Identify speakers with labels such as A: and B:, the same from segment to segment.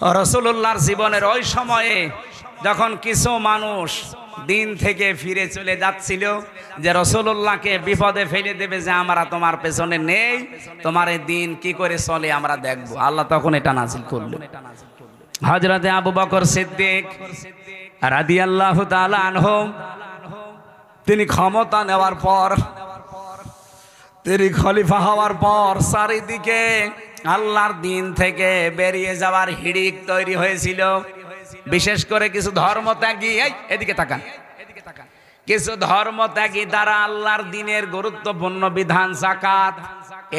A: রসুল্লাহর জীবনের ওই সময়ে যখন কিছু মানুষ দিন থেকে ফিরে চলে যাচ্ছিল যে রসুল্লাহকে বিপদে ফেলে দেবে যে আমরা তোমার পেছনে নেই, তোমার এই দিন কি করে চলে আমরা দেখব। আল্লাহ তখন এটা নাজিল করলেন। হজরতে আবু বকর সিদ্দিক রাদি আল্লাহ আনহম তিনি ক্ষমতা নেওয়ার পর, তিনি খলিফা হওয়ার পর চারিদিকে আল্লাহর দিন থেকে বেরিয়ে যাওয়ার হিড়িক তৈরি হয়েছিল। বিশেষ করে কিছু ধর্ম ত্যাগী এই এদিকে তাকান। কিছু ধর্ম ত্যাগী দ্বারা আল্লাহর দিনের গুরুত্বপূর্ণ বিধান জাকাত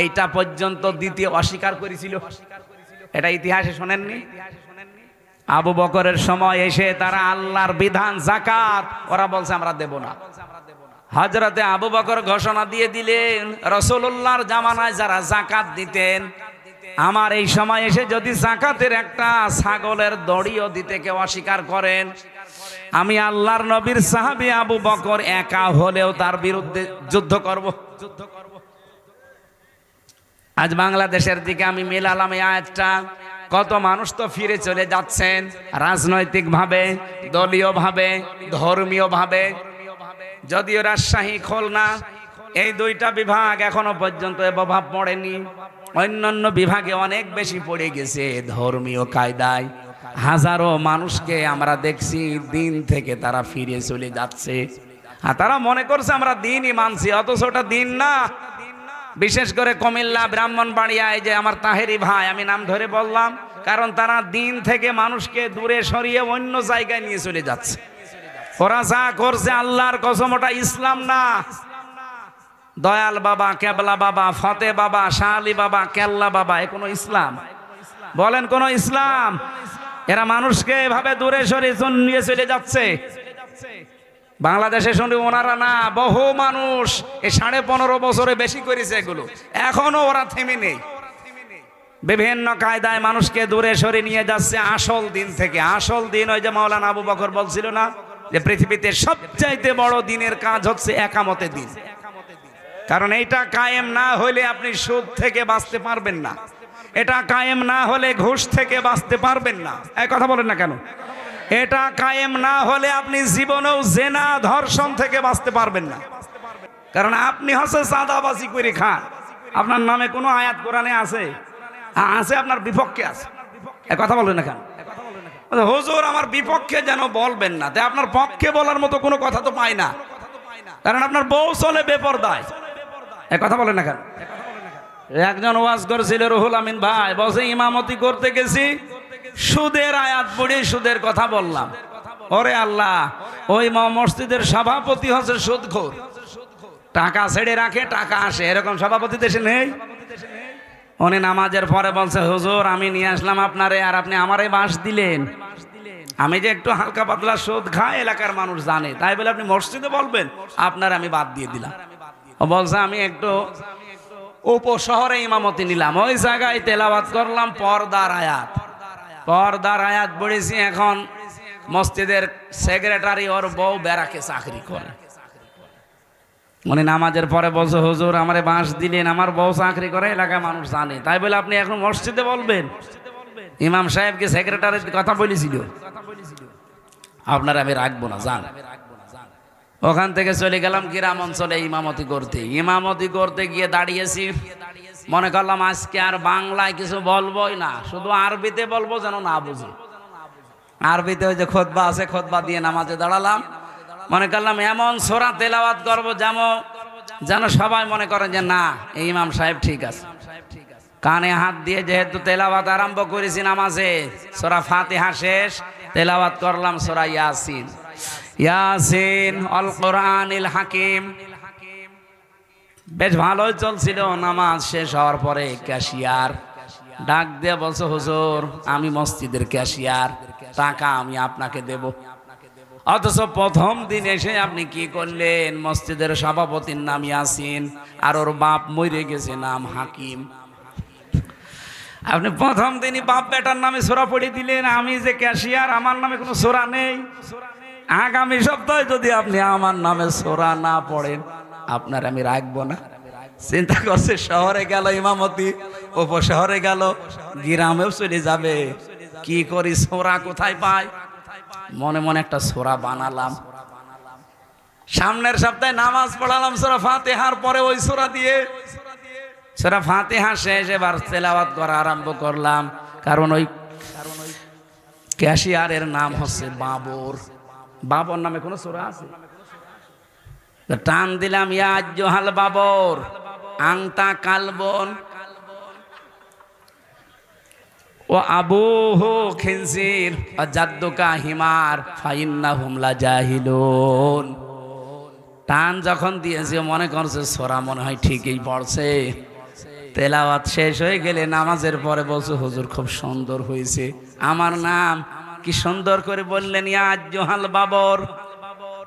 A: এইটা পর্যন্ত দিতে অস্বীকার করেছিল। এটা ইতিহাসে শোনেননি? আবু বকরের সময় এসে তারা আল্লাহর বিধান জাকাত ওরা বলছে, আমরা দেব না। হজরতে আবু বকর ঘোষণা দিয়ে দিলেন রসুল্লাহর জামানায় যারা জাকাত দিতেন আমার এই সময় এসে যদি জাকাতের একটা ছাগলের দড়িও দিতে কেউ অস্বীকার করেন, আমি আল্লাহর নবীর সাহাবি আবু বকর একা হলেও তার বিরুদ্ধে যুদ্ধ করব। যুদ্ধ করব আজ বাংলাদেশের দিকে আমি মেলালাম এই আয়াতটা। কত মানুষ তো ফিরে চলে যাচ্ছেন রাজনৈতিকভাবে, দলীয়ভাবে, ধর্মীয়ভাবে। যদিও রাজশাহী, খুলনা, এই দুইটা বিভাগ এখনও পর্যন্ত প্রভাব পড়েনি। অন্যান্য বিভাগে অনেক বেশি পড়ে গেছে ধর্মীয় কায়দায়। হাজারো মানুষকে আমরা দেখছি দিন থেকে তারা ফিরে চলে যাচ্ছে। আর তারা মনে করছে আমরা দিনই মানছি, অথচ ওটা দিন না। বিশেষ করে কুমিল্লা ব্রাহ্মণবাড়িয়ায় যে আমার তাহেরি ভাই, আমি নাম ধরে বললাম, কারণ তারা দিন থেকে মানুষকে দূরে সরিয়ে অন্য জায়গায় নিয়ে চলে যাচ্ছে। ওরা যা করছে আল্লাহর কসম, ওটা ইসলাম না। দয়াল বাবা, কেবলা বাবা, ফতে বাবা শাহালি বাবা, কেল্লা বাবা, এ কোনো ইসলাম। বলেন কোন ইসলাম? এরা মানুষকে এভাবে দূরে সরে নিয়ে চলে যাচ্ছে। বাংলাদেশে শুনে ওনারা না, বহু মানুষ এই সাড়ে পনেরো বছরে বেশি করেছে এগুলো। এখনও ওরা থেমে নেই। বিভিন্ন কায়দায় মানুষকে দূরে সরে নিয়ে যাচ্ছে আসল দিন থেকে। আসল দিন ওই যে মাওলানা আবু বকর বলছিল না, যে পৃথিবীতে সবচাইতে বড় দিনের কাজ হচ্ছে একামতে দিন। কারণ এটা কায়েম না হলে আপনি সুদ থেকে বাঁচতে পারবেন না। এটা কায়েম না হলে ঘুষ থেকে বাঁচতে পারবেন না। এই কথা বলেন না কেন? এটা কায়েম না হলে আপনি জীবনেও জেনা, ধর্ষণ থেকে বাঁচতে পারবেন না। কারণ আপনি হচ্ছে চাঁদাবাজি করে খান। আপনার নামে কোনো আয়াত কোরআনে আছে? আছে, আপনার বিপক্ষে আছে। কথা বলবেন না কেন? হুজুর, আমার বিপক্ষে যেন বলবেন না। তাই আপনার পক্ষে বলার মতো কোনো কথা তো পাই না। কারণ আপনার বউ চলে বেপরদায়। এ কথা বলেন না কেন? একজন ওয়াজ করছিল, রুহুল আমিন ভাই, বসে ইমামতি করতে গেছি। সুদের আয়াত পড়ে সুদের কথা বললাম। ওরে আল্লাহ, ওই মসজিদের সভাপতি হচ্ছে সুদখোর। টাকা ছেড়ে রাখে, টাকা আসে। এরকম সভাপতি দেশে নেই? উনি নামাজের পরে বলছে, হুজুর, আমি নিয়ে আসলাম আপনারে, আর আপনি আমারে বাঁশ দিলেন। আমি যে একটু হালকা পাতলা সুদ খাই এলাকার মানুষ জানে। তাই বলে আপনি মসজিদে বলবেন, আপনার আমি বাদ দিয়ে দিলাম। বলছে, আমি একটু উপশহরে ইমামতি নিলাম। ওই জায়গায় তেলাবাদ করলাম পর্দার আয়াত। পর্দার আয়াত পড়েছি এখন মসজিদের সেক্রেটারি ওর বউ বেড়াকে চাকরি করে। উনি নামাজের পরে বলছে, হুজুর, আমারে বাঁশ দিলেন, আমার বউ চাকরি করে এলাকায় মানুষ জানে। তাই বলে, আপনি এখন মসজিদে বলবেন? ইমাম সাহেবকে সেক্রেটারির কথা বলেছিল। আপনার আমি রাখব না জান ওখান থেকে চলে গেলাম গ্রাম অঞ্চলে ইমামতি করতে। ইমামতি করতে গিয়ে দাঁড়িয়েছি। মনে করলাম আজকে আর বাংলায় কিছু বলবোই না, শুধু আরবিতে বলব যেন না বুঝি। আরবিতে ওই যে খোদবা আছে, খোদবা দিয়ে নামাজে দাঁড়ালাম। মনে করলাম এমন সোরা তেলাওয়াত করব যেমন যেন সবাই মনে করেন যে না, এই ইমাম সাহেব ঠিক আছে। কানে হাত দিয়ে যেহেতু তেলাওয়াত আরম্ভ করেছি নামাজে, সোরা ফাতিহা শেষ, তেলাওয়াত করলাম সোরা ইয়াসিন। হাকিম। বেশ ভালোই চলছিল, নামাজ শেষ হওয়ার পরে ক্যাশিয়ার। ডাক দিয়ে বলছো, হুজুর, আমি মসজিদের ক্যাশিয়ার, টাকা আমি আপনাকে দেব। অথচ প্রথম দিন এসে আপনি কি করলেন? মসজিদের সভাপতির নাম ইয়াসিন, আর ওর বাপ মরে গেছে, নাম হাকিম। আপনি প্রথম দিনই বাপ বেটার নামে সোরা পড়ে দিলেন, আমি যে ক্যাশিয়ার, আমার নামে কোনো সোরা নেই। আগামী সপ্তাহে যদি আপনি আমার নামে সোরা না পড়েন, আপনার আমি রাখব না। চিন্তা করছে, শহরে গেল ইমামতি, উপশহরে গেল, গ্রামেও চলে যাবে। কি করি, সোরা কোথায় পাই? মনে মনে একটা সোরা বানালাম। সামনের সপ্তাহে নামাজ পড়ালাম সোরা ফাতেহার পরে ওই সোরা দিয়ে। সোরা ফাতেহা শেষ, এবার তেলাওয়াত করা আরম্ভ করলাম। কারণ ওই ক্যাশিয়ারের নাম হচ্ছে বাবর। বাবর নামে কোনো সোরা আছে? টান দিলাম, ইয়া জোহাল বাবর, আংতা কালবন। ও আবু হো খিনসির জাদ্দুকা হিমার ফাইন্না হুমলা জাহিলুন টান যখন দিয়েছে মনে করছে সোরা মনে হয় ঠিকই পড়ছে। তেলাওয়াত শেষ হয়ে গেলে নামাজের পরে বলছে, হুজুর খুব সুন্দর হয়েছে। আমার নাম কি সুন্দর করে বললেন ইয়াজ জোহাল বাবর।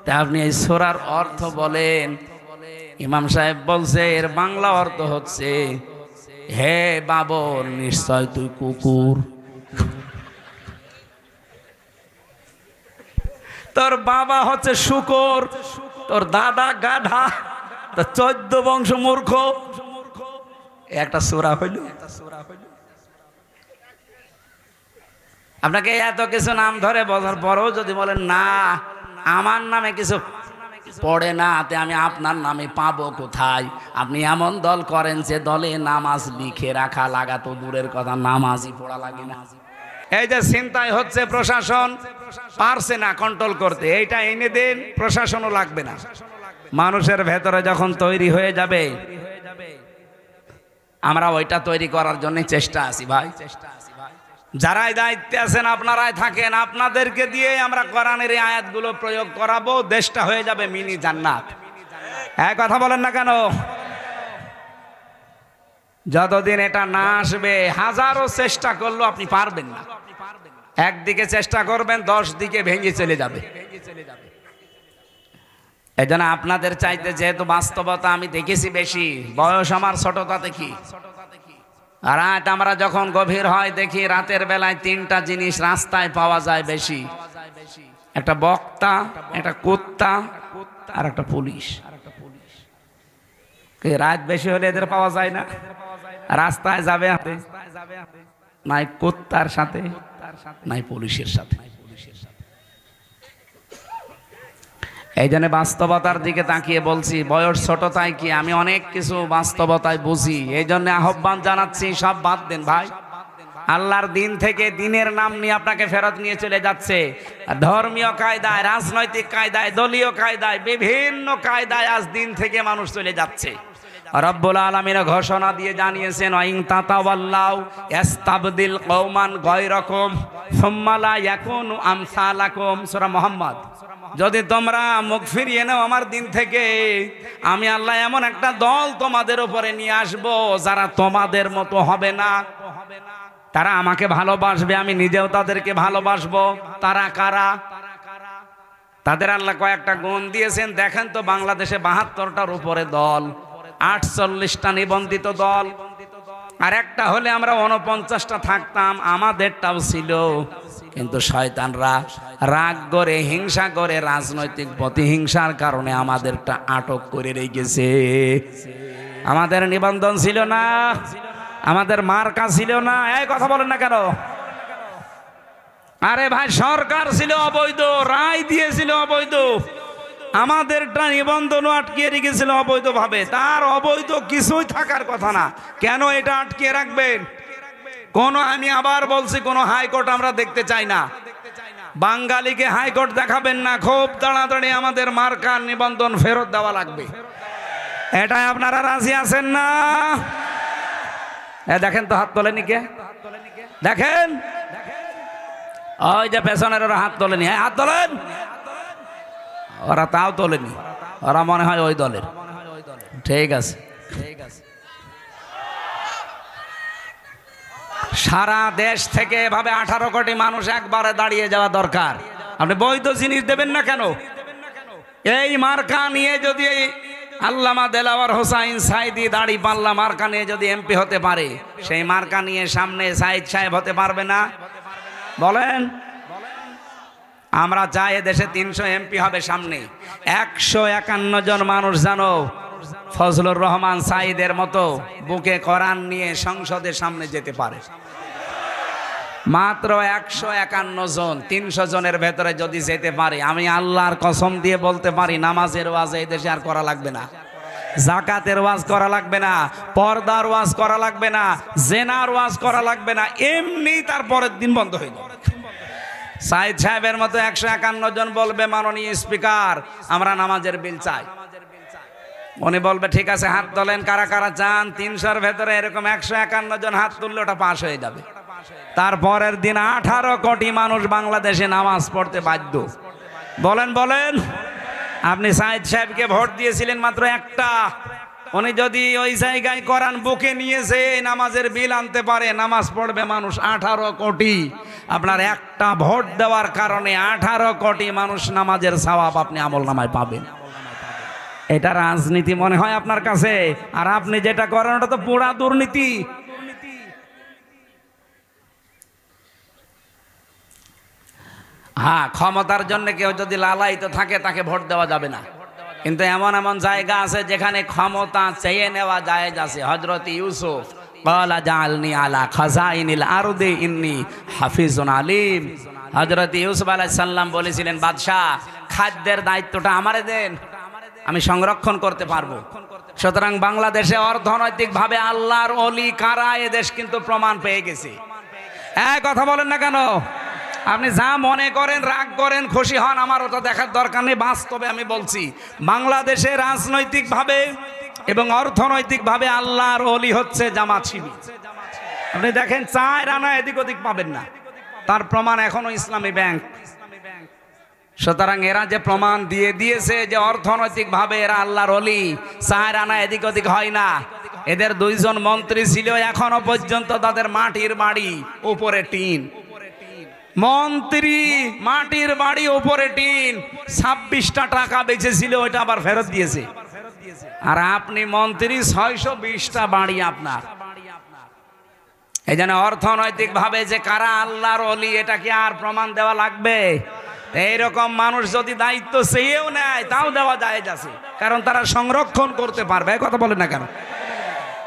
A: তা আপনি এই সোরার অর্থ বলেন। ইমাম সাহেব বলছে, এর বাংলা অর্থ হচ্ছে, হে বাবর, নিশ্চয় তুই কুকুর। তোর বাবা হচ্ছে শুকর, তোর দাদা গাধা, তোর চোদ্দ বংশ মূর্খ। একটা সোরা হইল। আপনাকে এত কিছু নাম ধরে বলার পরেও যদি বলেন, না, আমার নামে কিছু পড়ে না, তে আমি আপনার নামে পাবো কোথায়? আপনি এমন দল করেন যে দলে নামাজ লিখে রাখা লাগা তো দূরের কথা, নামাজই পড়া লাগে না। এই যে চিন্তায় হচ্ছে প্রশাসন, পারছে না কন্ট্রোল করতে, এইটা এনে দেন, প্রশাসনও লাগবে না। মানুষের ভেতরে যখন তৈরি হয়ে যাবে, আমরা ওইটা তৈরি করার জন্য চেষ্টা আছি ভাই। যারাই দায়িত্বে আছেন, আপনারাই থাকেন। আপনাদেরকে দিয়ে আমরা কোরআনের এই আয়াতগুলো প্রয়োগ করাবো। দেশটা হয়ে যাবে মিনি জান্নাত। এক কথা বলেন না কেন? যতদিন এটা না আসবে, হাজারো চেষ্টা করলেও আপনি পারবেন না। একদিকে চেষ্টা করবেন দশ দিকে ভেঙে চলে যাবে। এই আপনাদের চাইতে যেহেতু বাস্তবতা আমি দেখেছি বেশি, বয়স আমার ছোটতা দেখি। রাত আমরা যখন গভীর হয়, দেখি রাতের বেলায় তিনটা জিনিস রাস্তায় পাওয়া যায় বেশি। একটা বক্তা, একটা কুত্তা, আর একটা পুলিশ। রাত বেশি হলে এদের পাওয়া যায় না? রাস্তায় যাবে নাই কুত্তার সাথে, নাই পুলিশের সাথে। এই জন্য বাস্তবতার দিকে তাকিয়ে বলছি, বয়স ছোট তাই কি আমি অনেক কিছু বাস্তবতায় বুঝি? এই জন্য আহ্বান জানাচ্ছি, সব বাদ দেন ভাই। আল্লাহর দিন থেকে দিনের নাম নিয়ে আপনাকে ফেরত নিয়ে চলে যাচ্ছে। ধর্মীয় কায়দায়, রাজনৈতিক কায়দায়, দলীয় কায়দায়, বিভিন্ন কায়দায় আজ দিন থেকে মানুষ চলে যাচ্ছে। রব্বুল আলমিন ঘোষণা দিয়ে জানিয়েছেন অইং তাতাওয়াল্লাউ ইস্তাবদিল কওমান গয়রকম সুম্মালা ইয়াকুনু আমসালাকুম। সূরা মুহাম্মদ। যদি তোমরা মুখ ফিরিয়ে নাও আমার দিন থেকে, আমি আল্লাহ এমন একটা দল তোমাদের উপরে নিয়ে আসব যারা তোমাদের মতো হবে না। তারা আমাকে ভালোবাসবে, আমি নিজেও তাদেরকে ভালোবাসবো। তারা কারা? তাদের আল্লাহ কয়েকটা গুণ দিয়েছেন। দেখেন তো বাংলাদেশে বাহাত্তরটার উপরে দল। আটচল্লিশটা নিবন্ধিত দল। আর একটা হলে আমরা উনপঞ্চাশটা থাকতাম, আমাদেরটাও ছিল। কিন্তু শয়তানরা রাগ করে, হিংসা করে, রাজনৈতিক প্রতিহিংসার কারণে আমাদেরটা আটক করে রেখেছে। আমাদের নিবন্ধন ছিল না, আমাদের মার্কা ছিল না। এই কথা বলেন না কেন? আরে ভাই, সরকার ছিল অবৈধ, রায় দিয়েছিল অবৈধ। আমাদেরটা নিবন্ধন আটকিয়ে রেখেছিল অবৈধভাবে। তার অবৈধ কিছুই থাকার কথা না। কেন এটা আটকিয়ে রাখবেন? কোন আমি আবার বলছি, কোন হাইকোর্ট আমরা দেখতে চাই না। বাঙালিকে হাইকোর্ট দেখাবেন না, খুব তাড়াতাড়ি আমাদের মার্কার নিবন্ধন ফেরত দেওয়া লাগবে। এটাই আপনারা রাজি আছেন না? দেখেন তো হাত তোলেনি কে? দেখেন? ওই যে পেছনের হাত তোলেনি। হ্যাঁ হাত তোলেন। ওরা তাও তোলেনি। ওরা মনে হয় ওই দলের। ঠিক আছে। সারা দেশ থেকে এভাবে আঠারো কোটি মানুষ একবারে দাঁড়িয়ে যাওয়া দরকার। আপনি বৈধ জিনিস দেবেন না কেন? এই মার্কা নিয়ে যদি আল্লামা দেলাওয়ার হোসাইন সাইদি দাড়ি পাল্লা মার্কা নিয়ে যদি এমপি হতে পারে, সেই মার্কা নিয়ে সামনে সাইদ সাহেব হতে পারবে না? বলেন। আমরা চাই দেশে তিনশো এমপি হবে সামনে, একশো একান্ন জন মানুষ জানো, ফজলুর রহমান সাইদের মতো বুকে কোরআন নিয়ে সংসদের সামনে যেতে পারে। মাত্র একশো একান্ন জন, তিনশো জনের ভেতরে যদি যেতে পারি, আমি আল্লাহর কসম দিয়ে বলতে পারি, নামাজের ওয়াজ এই দেশে আর করা লাগবে না। জাকাতের ওয়াজ করা লাগবে না, পর্দার ওয়াজ করা লাগবে না, জেনার ওয়াজ করা লাগবে না, এমনি তার পরের দিন বন্ধ হয়ে যাবে। সাইদ সাহেবের মতো একশো একান্ন জন বলবে, মাননীয় স্পিকার, আমরা নামাজের বিল চাই। উনি বলবে, ঠিক আছে, হাত তোলেন, কারা কারা চান, তিনশোর ভেতরে এরকম একশো একান্ন জন হাত তুললে ওটা পাশ হয়ে যাবে। তারপরের দিন আঠারো কোটি মানুষ বাংলাদেশে নামাজ পড়তে বাধ্য। বলেন বলেন, আপনি সাইদ সাহেবকে ভোট দিয়েছিলেন মাত্র একটা। উনি যদি ওই জায়গায় করান বুকে নিয়েছে নামাজের বিল আনতে পারে, নামাজ পড়বে মানুষ আঠারো কোটি। আপনার একটা ভোট দেওয়ার কারণে আঠারো কোটি মানুষ নামাজের সওয়াব আপনি আমল নামায় পাবেন। এটা রাজনীতি মনে হয় আপনার কাছে? আর আপনি যেটা করেন, ওটা তো পুরা দুর্নীতি। হ্যাঁ ক্ষমতার জন্য কেউ যদি লালায়িত থাকে, তাকে ভোট দেওয়া যাবে না। কিন্তু এমন এমন জায়গা আছে যেখানে ক্ষমতা চেয়ে নেওয়া যায় আছে। হজরত ইউসুফ আলিম। বলেছিলেন, বাদশাহ, খাদ্যের দায়িত্বটা আমারে দেন, আমি সংরক্ষণ করতে পারব। সুতরাং বাংলাদেশে অর্থনৈতিকভাবে আল্লাহর অলি কারা এদেশ কিন্তু প্রমাণ পেয়ে গেছে। হ্যাঁ কথা বলেন না কেন? আপনি যা মনে করেন, রাগ করেন, খুশি হন আমার ওটা দেখার দরকার নেই, বাস্তবে আমি বলছি। বাংলাদেশে রাজনৈতিকভাবে এবং অর্থনৈতিকভাবে আল্লাহর অলি হচ্ছে জামাত শিবির। আপনি দেখেন, চায় রানা এদিক ওদিক পাবেন না। তার প্রমাণ এখনও ইসলামী ব্যাংক। সুতরাং এরা যে প্রমাণ দিয়ে দিয়েছে যে অর্থনৈতিকভাবে এরা আল্লাহর অলি চায় রানা এদিক ওদিক হয় না। এদের দুইজন মন্ত্রী ছিল এখনও পর্যন্ত তাদের মাটির বাড়ি উপরে টিন। মন্ত্রী, মাটির বাড়ি উপরে টিন। ছাব্বিশটা টাকা বেঁচেছিল, ওইটা আবার ফেরত দিয়েছে। আর আপনি মন্ত্রী, ছয়শো বিশটা বাড়ি আপনার। এই জন্য অর্থনৈতিক ভাবে যে কারা আল্লাহর অলি, এটা কি আর প্রমাণ দেওয়া লাগবে? এইরকম মানুষ যদি দায়িত্ব চেয়েও নেয়, তাও দেওয়া যায় আছে। কারণ তারা সংরক্ষণ করতে পারবে কথা বলে না কেন?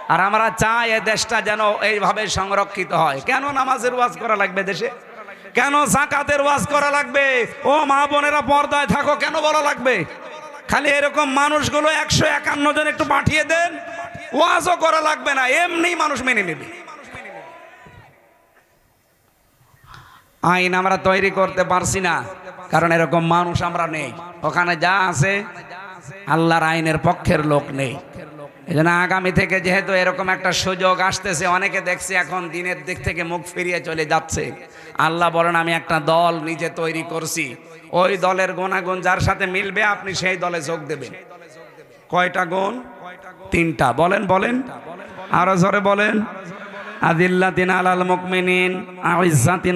A: আর আমরা চাই এ দেশটা যেন এইভাবে সংরক্ষিত হয়। কেন নামাজের ওয়াজ করা লাগবে দেশে? কেন জাকাতের ওয়াজ করা লাগবে? ও মা বোনেরা পর্দায় থাকো, কেন বলা লাগবে? খালি এরকম মানুষগুলো একশো একান্ন জন একটু পাঠিয়ে দেন, ওয়াজও করা লাগবে না এমনি মানুষ মেনে নেবে। আইন আমরা তৈরি করতে পারছি না, কারণ এরকম মানুষ আমরা নেই। ওখানে যা আছে, আল্লাহর আইনের পক্ষের লোক নেই। এই জন্য আগামী থেকে যেহেতু এরকম একটা সুযোগ আসতেছে, অনেকে দেখছে এখন দিনের দিক থেকে মুখ ফিরিয়ে চলে যাচ্ছে। আল্লাহ বলেন, আমি একটা দল নিজে তৈরি করছি। ওই দলের গুণাগুণ যার সাথে মিলবে, আপনি সেই দলে যোগ দেবেন। কয়টা গুণ? তিনটা। বলেন বলেন। আরও জোরে বলেন। আদিল্লাতিন আলাল মুকমিনিন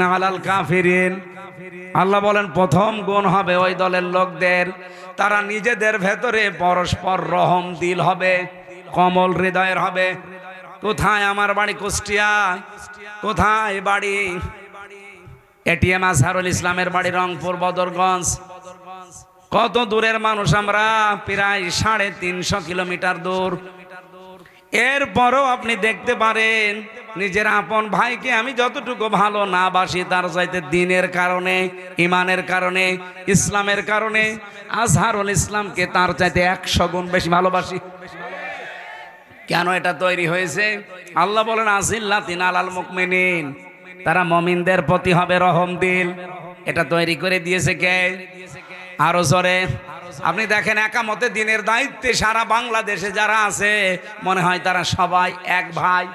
A: আলাল কাফিরিন। আল্লাহ বলেন, প্রথম গুণ হবে ওই দলের লোকদের। তারা নিজেদের ভেতরে পরস্পর রহম দিল হবে। কমল হৃদয়ের হবে। কোথায় আমার বাড়ি কুষ্টিয়া? কোথায় বাড়ি? এটিএম আজহারুল ইসলামের বাড়ি রংপুর, বদরগঞ্জ। কত দূরের মানুষ আমরা? প্রায় সাড়ে তিনশো কিলোমিটার দূর। এরপরও আপনি দেখতে পারেন, নিজের আপন ভাইকে আমি যতটুকু ভালো না বাসি, তার চাইতে দিনের কারণে, ইমানের কারণে, ইসলামের কারণে, আজহারুল ইসলামকে তার চাইতে একশো গুণ বেশি ভালোবাসি। কেন এটা তৈরি হয়েছে? আল্লাহ বলেন আজিল্লা তিন আলাল মুকমিনিন। তারা মমিনদের প্রতি হবে রহম দিল। এটা তৈরি করে দিয়েছে কে? আরও জোরে। আপনি দেখেন, একামতে দিনের দায়িত্বে সারা বাংলাদেশে যারা আছে, মনে হয় তারা সবাই এক ভাই।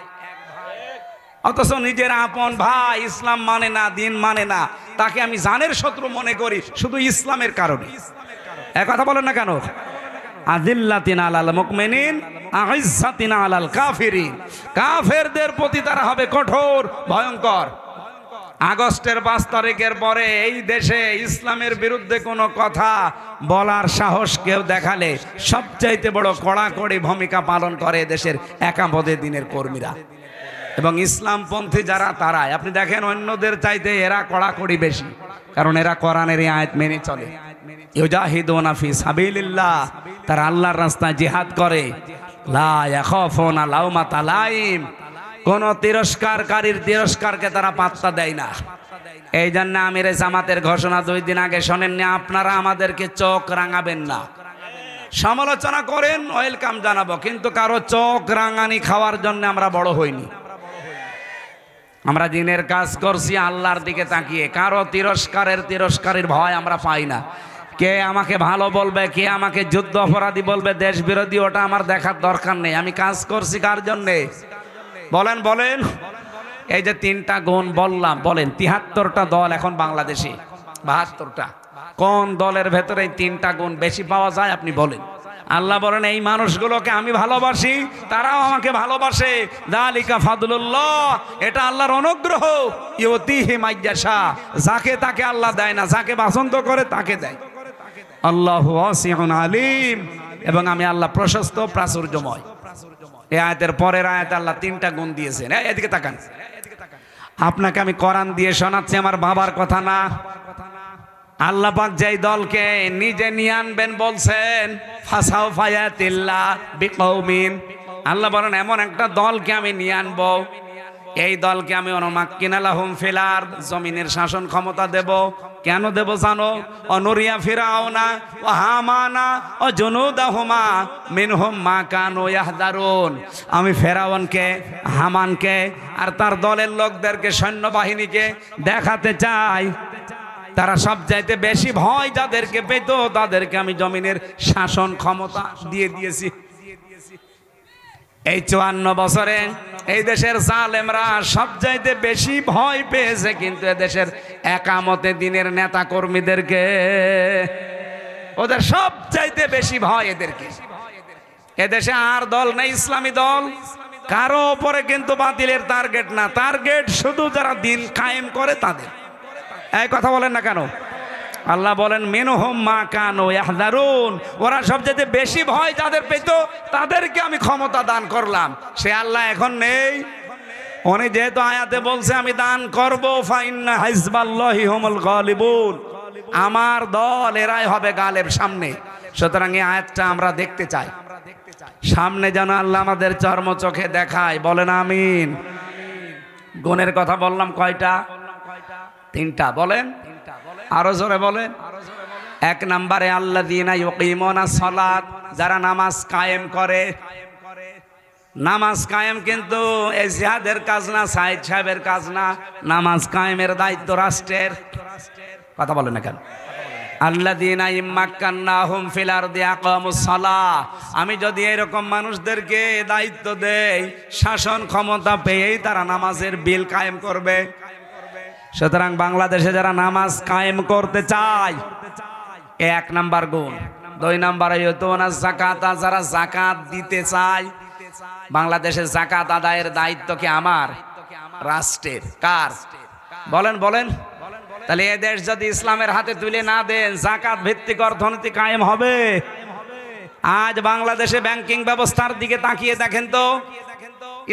A: অথচ নিজের আপন ভাই ইসলাম মানে না, দিন মানে না। তাকে আমি জানের শত্রু মনে করি, শুধু ইসলামের কারণে। এক কথা বলেন না কেন? আদিল্লাতিন আলাল মুকমিনিন, আইজ্জাতিন আলাল কাফিরিন। কাফেরদের প্রতি তারা হবে কঠোর, ভয়ঙ্কর। আগস্টের পাঁচ তারিখের পরে এই দেশে ইসলামের বিরুদ্ধে কোনো কথা বলার সাহস কেউ দেখালে সবচাইতে বড় কড়াকড়ি ভূমিকা পালন করে দেশের একাম্পদে দিনের কর্মীরা। এবং ইসলামপন্থী যারা, তারাই। আপনি দেখেন অন্যদের চাইতে এরা কড়াকড়ি বেশি। কারণ এরা কোরআনের আয়াত মেনে চলে। ইউজাহিদুনা ফি সাবিলিল্লাহ। তারা আল্লাহর রাস্তায় জিহাদ করে। লাইম। কোন তিরস্কারকারীর তিরস্কারকে তারা পাত্তা দেয় না। এই জন্য আমির জামাতের ঘোষণা দুই দিন আগে শোনেননি, আপনারা আমাদেরকে চোখ রাঙাবেন না। সমালোচনা করেন, ওয়েলকাম জানাব, কিন্তু কারও চোখ রাঙানি খাওয়ার জন্য আমরা বড় হইনি। আমরা দিনের কাজ করছি, আল্লাহর দিকে তাকিয়ে। কারও তিরস্কারের তিরস্কারের ভয় আমরা পাই না। কে আমাকে ভালো বলবে, কে আমাকে যুদ্ধ অপরাধী বলবে, দেশ বিরোধী, ওটা আমার দেখার দরকার নেই। আমি কাজ করছি কার জন্যে? বলেন বলেন। এই যে তিনটা গুণ বললাম, বলেন, তিহাত্তরটা দল এখন বাংলাদেশে, বাহাত্তরটা। কোন দলের ভেতরে তিনটা গুণ বেশি পাওয়া যায় আপনি বলেন। আল্লাহ বলেন, এই মানুষগুলোকে আমি ভালোবাসি, তারাও আমাকে ভালোবাসে। দালিকা ফাদুল্লাহ এটা আল্লাহর অনুগ্রহ। ইউতিহি মাইয়াশা, যাকে তাকে আল্লাহ দেয় না, যাকে পছন্দ করে তাকে দেয়। আল্লাহ আলিম। এবং আমি আল্লাহ প্রশস্ত, প্রাচুর্যময়। এই আয়াতের পরের আয়াত আল্লাহ তিনটা গুণ দিয়েছেন। এদিকে তাকান। আপনাকে আমি কোরআন দিয়ে শোনাচ্ছি, আমার বাবার কথা না। আল্লাহ পাক যেই দলকে নিজে নিয়ে আনবেন বলছেন ফাসাও ফায়াতিল্লা বিকৌমিন। আল্লাহ বলেন, এমন একটা দলকে আমি নিয়ে আনব। এই দলকে আমি অনুমাক্কিনালাহুম ফিলার জমিনের শাসন ক্ষমতা দেব। কেন দেব জানো? অনরিয়া ফিরাওনা ও হামানা ও জুনুদাহুমা, মিনহুম মা কানু ইয়াহদারুন। আমি ফেরাউনকে হামানকে আর তার দলের লোকদেরকে সৈন্যবাহিনীকে দেখাতে চাই। তারা সব চাইতে বেশি ভয় যাদেরকে পেত, তাদেরকে আমি জমিনের শাসন ক্ষমতা দিয়ে দিয়েছি। এই চুয়ান্ন বছরে এই দেশের জালেমরা সব চাইতে বেশি ভয় পেয়েছে কিন্তু এদেশের একামতে দিনের নেতা কর্মীদেরকে ওদের সব চাইতে বেশি ভয় এদেরকে। এদেশে আর দল নেই, ইসলামী দল। কারও ওপরে কিন্তু বাতিলের টার্গেট না। টার্গেট শুধু যারা দিন কায়েম করে তাদের। এই কথা বলেন না কেন? আল্লাহ বলেন, মেনহম মা কানো ইয়াহদারুন ওরা সবচেয়ে বেশি ভয় যাদের পেত, তাদেরকে আমি ক্ষমতা দান করলাম। সে আল্লাহ এখন নেই। উনি যেহেতু আয়াতে বলছে, আমি দান করব আমার দল, এরাই হবে গালেব সামনে। সুতরাং এই আয়াতটা আমরা দেখতে চাই। সামনে যেন আল্লাহ আমাদের চর্ম চোখে দেখায়। বলেন, আমিন। গুণের কথা বললাম কয়টা? তিনটা। বলেন আরও জোরে বলেন। এক নম্বরে আল্লাহ দিনা ইউকিমনা সলাত, যারা নামাজ কায়েম করে। নামাজ কায়েম কিন্তু এই জিহাদের কাজ না, সাইদ সাহেবের কাজ না, নামাজ কায়েমের দায়িত্ব রাষ্ট্রের। কথা বলেন কেন? আমি যদি এরকম মানুষদেরকে দায়িত্ব দেই, শাসন ক্ষমতা পেয়েই তারা নামাজের বিল কায়েম করবে। সুতরাং বাংলাদেশে যারা নামাজ কায়েম করতে চায়, এক নাম্বার গুণ। দুই নাম্বার জাকাত যারা জাকাত দিতে চায়, বাংলাদেশের জাকাত আদায়ের দায়িত্ব কি আমার? রাষ্ট্রের। কার? বলেন বলেন। তাহলে এ দেশ যদি ইসলামের হাতে তুলে না দেন জাকাত ভিত্তিক অর্থনীতি কায়েম হবে। আজ বাংলাদেশে ব্যাংকিং ব্যবস্থার দিকে তাকিয়ে দেখেন তো।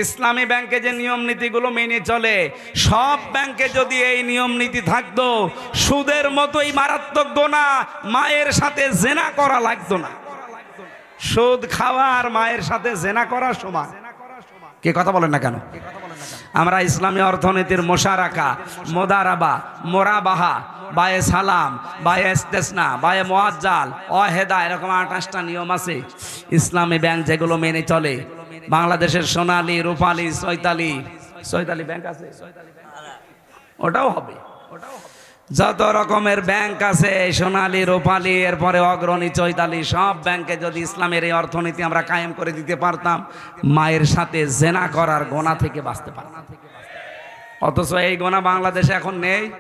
A: ইসলামী ব্যাংকে যে নিয়ম নীতিগুলো মেনে চলে, সব ব্যাংকে যদি এই নিয়ম নীতি থাকতো, সুদের মতোই মারাত্মক গোনা, মায়ের সাথে জেনা করা লাগতো না। সুদ খাওয়া আর মায়ের সাথে জেনা করা সমান। কে কথা বলেন না কেন? আমরা ইসলামী অর্থনীতির মোশারাকা, মোদারাবা, মোরাবাহা, বায়ে সালাম, বায়ে ইস্তেসনা, বায়ে মোয়াজ্জাল, অহেদা, এরকম আঠাশটা নিয়ম আছে। ইসলামী ব্যাংক যেগুলো মেনে চলে বাংলাদেশের সোনালী, রূপালী, চৈতালি। চৈতালি ব্যাংক আছে? ওটাও হবে। যত রকমের ব্যাংক আছে সোনালী, রূপালী, এরপরে অগ্রণী, চৈতালি, সব ব্যাংকে যদি ইসলামের এই অর্থনীতি আমরা কায়েম করে দিতে পারতাম, মায়ের সাথে জেনা করার গোনা থেকে বাঁচতে পারতাম। অথচ এই গোনা বাংলাদেশে এখন নেই।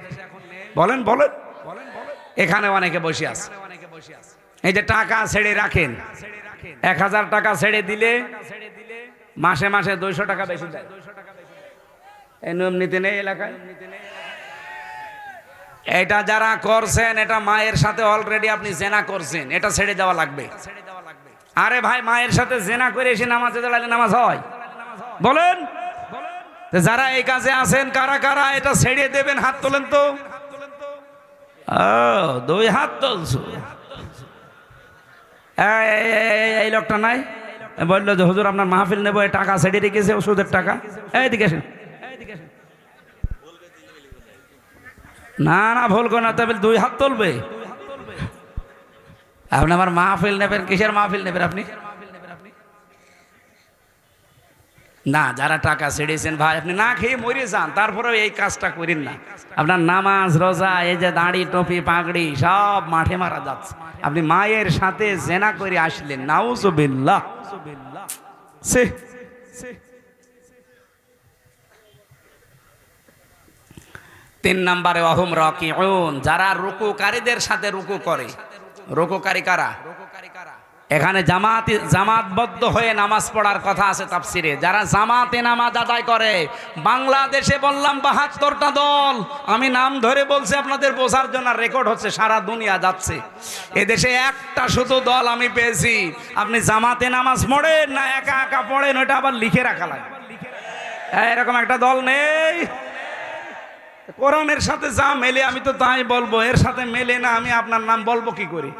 A: বলেন বলেন। এখানে অনেকে বসে আছে। এই যে টাকা ছেড়ে রাখেন। এক হাজার টাকা ছেড়ে দিলে মাসে মাসে দুইশো টাকা বেশি দেয়। এই নিয়ম নীতি নেই এলাকায়? এটা যারা করছেন, এটা মায়ের সাথে অলরেডি আপনি জেনা করছেন, এটা ছেড়ে দেওয়া লাগবে। আরে ভাই, মায়ের সাথে জেনা করে এসে নামাজে দাঁড়ালে নামাজ হয়। বলেন? যারা এই কাজে আছেন, কারা কারা এটা ছেড়ে দেবেন, হাত তোলেন তো। দুই হাত তুলছো। এই লোকটা নাই? বলল যে, হুজুর, আপনার মাহফিল নেব টাকা সেটি রেখেছে, ওষুধের টাকা। এইদিকে না না ভুল করে না, তবে দুই হাত তুলবে। আপনি আমার মাহফিল নেবেন, কিসের মাহফিল নেবেন আপনি? না, যারা টাকা ছেড়েছেন ভাই, আপনি না খেয়ে মরে যান, তারপরেও এই কাজটা করেন না। আপনার নামাজ, রোজা, এই যে দাঁড়ি, টপি, পাগড়ি, সব মাঠে মারা যাচ্ছে। আপনি মায়ের সাথে জেনা করে আসলেন, নাউজুবিল্লাহ। সে তিন নম্বরে, অহম রকিউন, যারা রুকুকারীদের সাথে রুকু করে। রুকুকারী কারা? এখানে জামাতে জামাতবদ্ধ হয়ে নামাজ পড়ার কথা আছে তাফসিরে। যারা জামাতে নামাজ আদায় করে, বাংলাদেশে বললাম বাহাত্তরটা দল। আমি নাম ধরে বলছি আপনাদের বোঝার জন্য রেকর্ড হচ্ছে, সারা দুনিয়া যাচ্ছে। এদেশে একটা শুধু দল আমি পেয়েছি। আপনি জামাতে নামাজ পড়েন না একা একা পড়েন ওটা আবার লিখে রাখা লাগে। এরকম একটা দল নেই। কোরআনের সাথে যা মেলে, আমি তো তাই বলব, এর সাথে মেলে না, আমি আপনার নাম বলব কি করি?